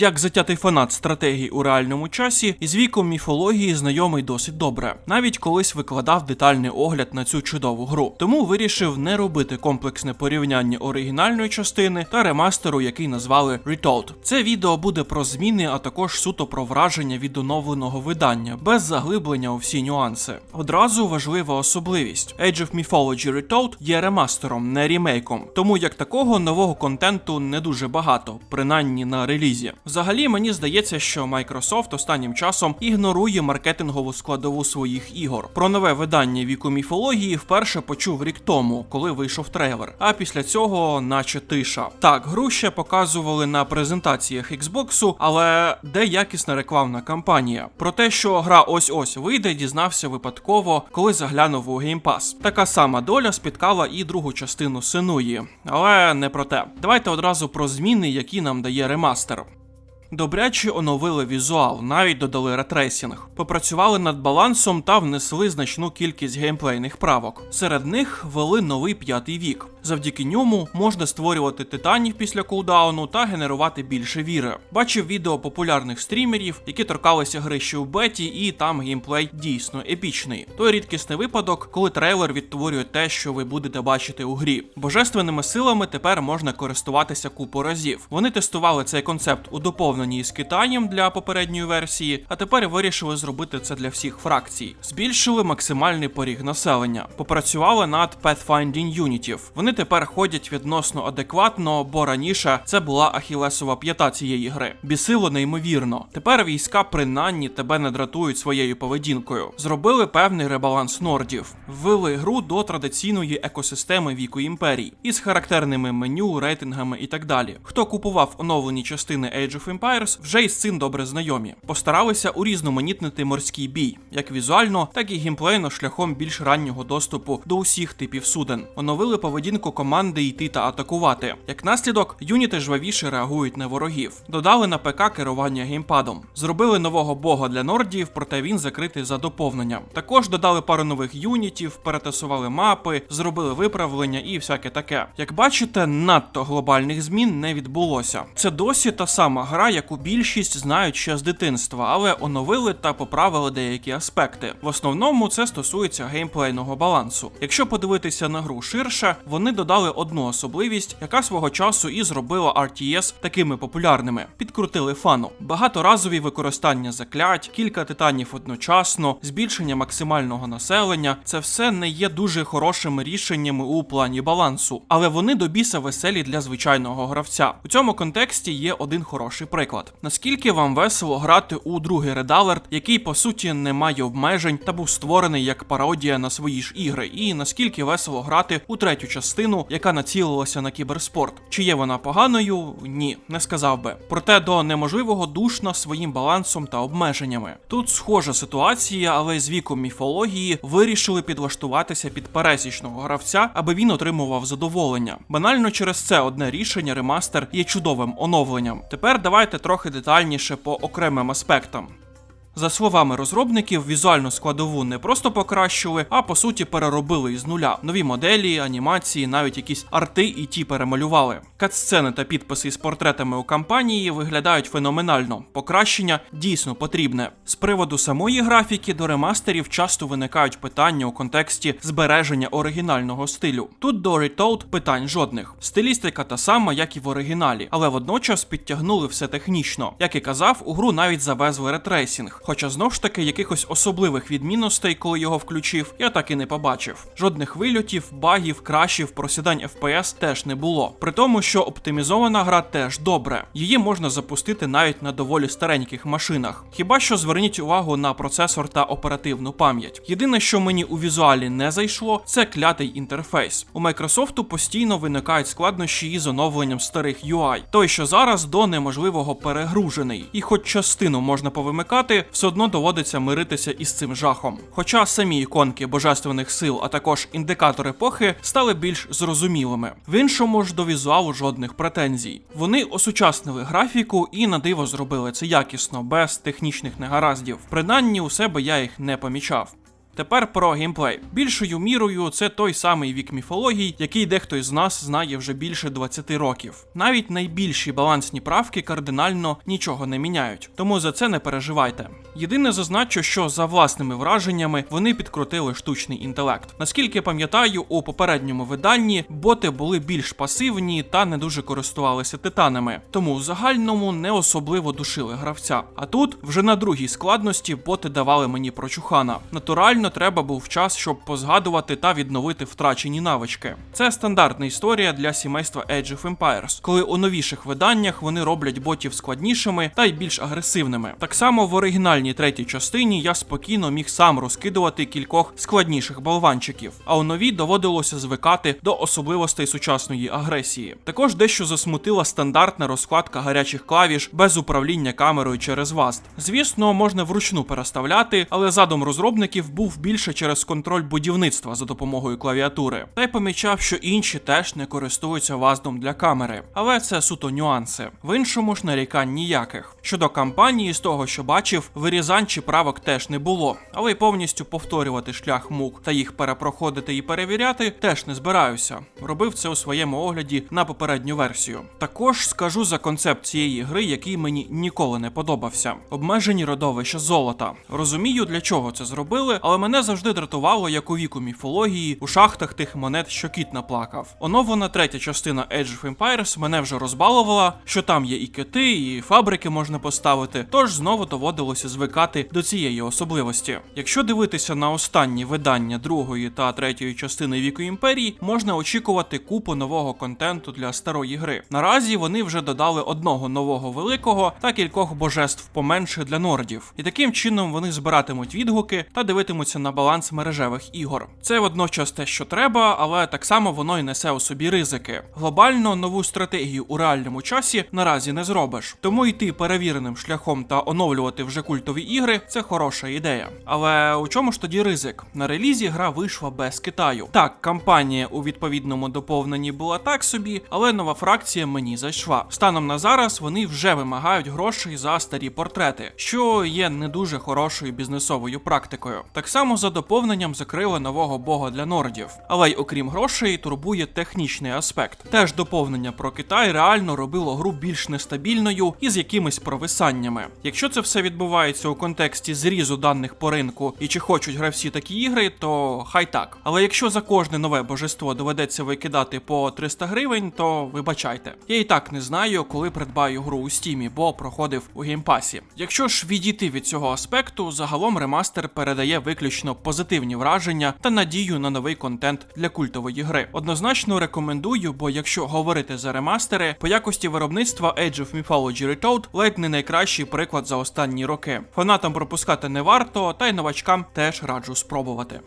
Як затятий фанат стратегії у реальному часі, із віком міфології знайомий досить добре. Навіть колись викладав детальний огляд на цю чудову гру. Тому вирішив не робити комплексне порівняння оригінальної частини та ремастеру, який назвали Retold. Це відео буде про зміни, а також суто про враження від оновленого видання, без заглиблення у всі нюанси. Одразу важлива особливість: Age of Mythology Retold є ремастером, не рімейком. Тому як такого нового контенту не дуже багато, принаймні на релізі. Взагалі мені здається, що Microsoft останнім часом ігнорує маркетингову складову своїх ігор. Про нове видання віку міфології вперше почув рік тому, коли вийшов трейлер. А після цього, наче тиша. Так, гру ще показували на презентаціях Xbox, але де якісна рекламна кампанія? Про те, що гра ось ось вийде, дізнався випадково, коли заглянув у Game Pass. Така сама доля спіткала і другу частину Синуї, але не про те. Давайте одразу про зміни, які нам дає ремастер. Добряче оновили візуал, навіть додали ретрейсінг, попрацювали над балансом та внесли значну кількість геймплейних правок. Серед них ввели новий п'ятий вік. Завдяки ньому можна створювати титанів після кулдауну та генерувати більше віри. Бачив відео популярних стрімерів, які торкалися гри ще у беті, і там геймплей дійсно епічний. Той рідкісний випадок, коли трейлер відтворює те, що ви будете бачити у грі. Божественними силами тепер можна користуватися купу разів. Вони тестували цей концепт у доповненні з Китаєм для попередньої версії, а тепер вирішили зробити це для всіх фракцій. Збільшили максимальний поріг населення, попрацювали над Pathfinding юнітів. Вони тепер ходять відносно адекватно, бо раніше це була ахілесова п'ята цієї гри. Бісило неймовірно. Тепер війська принаймні тебе не дратують своєю поведінкою. Зробили певний ребаланс нордів, ввели гру до традиційної екосистеми віку імперій із характерними меню, рейтингами і так далі. Хто купував оновлені частини Age of Empires, вже із цим добре знайомі. Постаралися урізноманітнити морський бій, як візуально, так і геймплейно шляхом більш раннього доступу до усіх типів суден. Оновили поведінку команди йти та атакувати. Як наслідок, юніти жвавіше реагують на ворогів. Додали на ПК керування геймпадом. Зробили нового бога для нордів, проте він закритий за доповненням. Також додали пару нових юнітів, перетасували мапи, зробили виправлення і всяке таке. Як бачите, надто глобальних змін не відбулося. Це досі та сама гра, яку більшість знають ще з дитинства, але оновили та поправили деякі аспекти. В основному це стосується геймплейного балансу. Якщо подивитися на гру ширше, вони додали одну особливість, яка свого часу і зробила RTS такими популярними. Підкрутили фану, багаторазові використання заклять, кілька титанів одночасно, збільшення максимального населення. Це все не є дуже хорошими рішеннями у плані балансу, але вони до біса веселі для звичайного гравця. У цьому контексті є один хороший приклад: наскільки вам весело грати у другий Red Alert, який по суті не має обмежень та був створений як пародія на свої ж ігри, і наскільки весело грати у третю частину, яка націлилася на кіберспорт. Чи є вона поганою? Ні, не сказав би. Проте до неможливого душна своїм балансом та обмеженнями. Тут схожа ситуація, але з віком міфології вирішили підлаштуватися під пересічного гравця, аби він отримував задоволення. Банально через це одне рішення ремастер є чудовим оновленням. Тепер давайте трохи детальніше по окремим аспектам. За словами розробників, візуальну складову не просто покращили, а по суті переробили із нуля. Нові моделі, анімації, навіть якісь арти і ті перемалювали. Катсцени та підписи з портретами у кампанії виглядають феноменально. Покращення дійсно потрібне. З приводу самої графіки до ремастерів часто виникають питання у контексті збереження оригінального стилю. Тут до Retold питань жодних. Стилістика та сама, як і в оригіналі, але водночас підтягнули все технічно. Як і казав, у гру навіть завезли ретрейсінг. Хоча знов ж таки якихось особливих відмінностей, коли його включив, я так і не побачив. Жодних вильотів, багів, крашів, просідань FPS теж не було. При тому, що оптимізована гра теж добре. Її можна запустити навіть на доволі стареньких машинах. Хіба що зверніть увагу на процесор та оперативну пам'ять. Єдине, що мені у візуалі не зайшло, це клятий інтерфейс. У Microsoft постійно виникають складнощі із оновленням старих UI. Той, що зараз до неможливого перегружений, і хоч частину можна повимикати, все одно доводиться миритися із цим жахом. Хоча самі іконки божественних сил, а також індикатор епохи стали більш зрозумілими. В іншому ж до візуалу жодних претензій. Вони осучаснили графіку і на диво зробили це якісно, без технічних негараздів. Принаймні у себе я їх не помічав. Тепер про геймплей. Більшою мірою це той самий вік міфологій, який дехто із нас знає вже більше 20 років. Навіть найбільші балансні правки кардинально нічого не міняють, тому за це не переживайте. Єдине зазначу, що за власними враженнями вони підкрутили штучний інтелект. Наскільки пам'ятаю, у попередньому виданні боти були більш пасивні та не дуже користувалися титанами, тому в загальному не особливо душили гравця. А тут вже на другій складності боти давали мені прочухана. Натурально треба був час, щоб позгадувати та відновити втрачені навички. Це стандартна історія для сімейства Age of Empires, коли у новіших виданнях вони роблять ботів складнішими та й більш агресивними. Так само в оригінальній третій частині я спокійно міг сам розкидувати кількох складніших болванчиків, а у новій доводилося звикати до особливостей сучасної агресії. Також дещо засмутила стандартна розкладка гарячих клавіш без управління камерою через васт. Звісно, можна вручну переставляти, але задум розробників був більше через контроль будівництва за допомогою клавіатури. Та й помічав, що інші теж не користуються ваздом для камери. Але це суто нюанси. В іншому ж нарікань ніяких. Щодо кампанії, з того, що бачив, вирізань чи правок теж не було, але й повністю повторювати шлях мук та їх перепроходити і перевіряти теж не збираюся. Робив це у своєму огляді на попередню версію. Також скажу за концепт цієї гри, який мені ніколи не подобався: обмежені родовища золота. Розумію, для чого це зробили, але мене завжди дратувало, як у віку міфології у шахтах тих монет, що кіт наплакав. Оновлена третя частина Age of Empires мене вже розбалувала, що там є і кити, і фабрики можна поставити. Тож знову доводилося звикати до цієї особливості. Якщо дивитися на останні видання другої та третьої частини віку імперії, можна очікувати купу нового контенту для старої гри. Наразі вони вже додали одного нового великого та кількох божеств поменше для нордів, і таким чином вони збиратимуть відгуки та дивитимуться на баланс мережевих ігор. Це водночас те, що треба, але так само воно й несе у собі ризики. Глобально нову стратегію у реальному часі наразі не зробиш, тому йти перевіреним шляхом та оновлювати вже культові ігри це хороша ідея. Але у чому ж тоді ризик? На релізі гра вийшла без Китаю. Так, кампанія у відповідному доповненні була так собі, але нова фракція мені зайшла. Станом на зараз вони вже вимагають грошей за старі портрети, що є не дуже хорошою бізнесовою практикою. Так само за доповненням закрили нового бога для нордів. Але й окрім грошей, турбує технічний аспект. Теж доповнення про Китай реально робило гру більш нестабільною і з якимись провисаннями. Якщо це все відбувається у контексті зрізу даних по ринку і чи хочуть гравці такі ігри, то хай так. Але якщо за кожне нове божество доведеться викидати по 300 гривень, то вибачайте. Я і так не знаю, коли придбаю гру у стімі, бо проходив у геймпасі. Якщо ж відійти від цього аспекту, загалом ремастер передає виключно позитивні враження та надію на новий контент для культової гри. Однозначно рекомендую, бо якщо говорити за ремастери, по якості виробництва Age of Mythology Retold ледь не найкращий приклад за останні роки. Фанатам пропускати не варто, та й новачкам теж раджу спробувати.